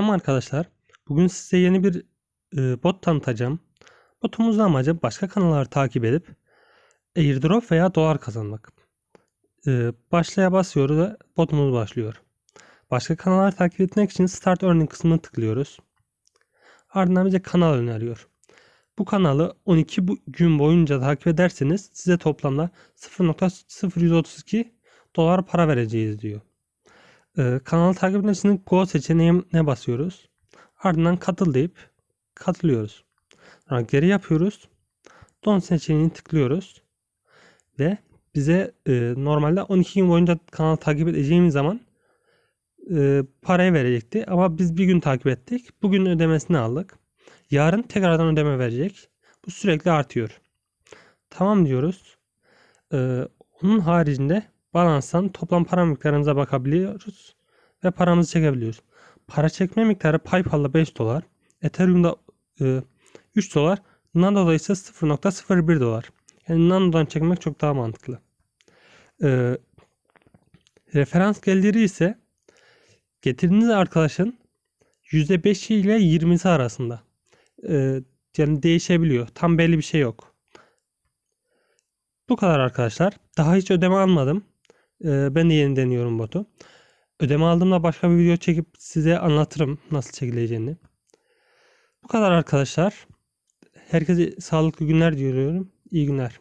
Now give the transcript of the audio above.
Merhaba arkadaşlar. Bugün size yeni bir e, bot tanıtacağım. Botumuzun amacı başka kanalları takip edip airdrop veya dolar kazanmak. E, başlaya basıyoruz ve botumuz başlıyor. Başka kanalları takip etmek için Start Earning kısmına tıklıyoruz. Ardından bize kanal öneriyor. Bu kanalı 12 bu- gün boyunca takip ederseniz size toplamda 0.0132 dolar para vereceğiz diyor. Ee, kanalı takip için Go seçeneğine basıyoruz. Ardından katıl deyip katılıyoruz. Sonra geri yapıyoruz. Don seçeneğini tıklıyoruz. Ve bize e, normalde 12 gün boyunca kanalı takip edeceğimiz zaman e, parayı verecekti. Ama biz bir gün takip ettik. Bugün ödemesini aldık. Yarın tekrardan ödeme verecek. Bu sürekli artıyor. Tamam diyoruz. Ee, onun haricinde balanstan toplam para miktarımıza bakabiliyoruz ve paramızı çekebiliyoruz. Para çekme miktarı PayPal'da 5 dolar, Ethereum'da e, 3 dolar, Nando'da ise 0.01 dolar. Yani Nando'dan çekmek çok daha mantıklı. Ee, referans geliri ise getirdiğiniz arkadaşın %5'i ile 20'si arasında. Ee, yani değişebiliyor. Tam belli bir şey yok. Bu kadar arkadaşlar. Daha hiç ödeme almadım. Ee, ben de yeni deniyorum botu. Ödeme aldığımda başka bir video çekip size anlatırım nasıl çekileceğini. Bu kadar arkadaşlar. Herkese sağlıklı günler diliyorum. İyi günler.